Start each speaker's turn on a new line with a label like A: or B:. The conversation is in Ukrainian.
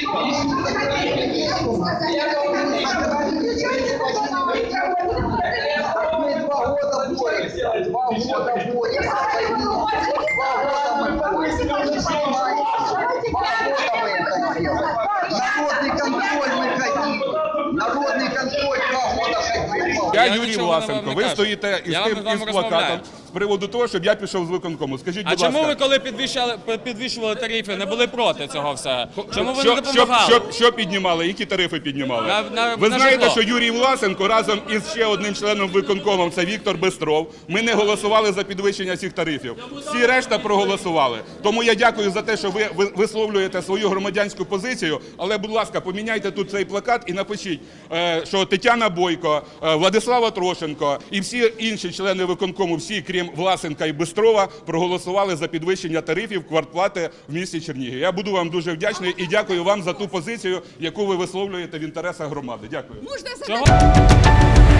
A: Мы
B: два года боремся, два года боремся.
A: Два года мы боремся.
B: Два года
A: мы это делаем. Народный контроль мы хотим.
B: Народ
A: я,
C: я Юрій Власенко. Ви
D: стоїте із Я тим із плакатом з приводу того, щоб я пішов з виконкому. Скажіть, А будь чому ви,
C: коли підвищали, підвищували тарифи, не були проти цього все? Чому ви що, не що, допомагали? що,
D: що піднімали? Які тарифи піднімали? На- на-
C: ви на знаєте, житло.
D: що Юрій Власенко разом із ще одним членом виконкому, це Віктор Бестров. Ми не голосували за підвищення цих тарифів. Всі решта проголосували. Тому я дякую за те, що ви ви- висловлюєте свою громадянську позицію. Але, будь ласка, поміняйте тут цей плакат і напишіть, е, що Тетяна Бойко, е, Владислава Трошенко і всі інші члени виконкому, всі крім Власенка і Бестрова, проголосували за підвищення тарифів квартплати в місті Чернігів. Я буду вам дуже вдячний і дякую вам за ту позицію, яку ви висловлюєте в інтересах громади. Дякую. Можна
C: задати?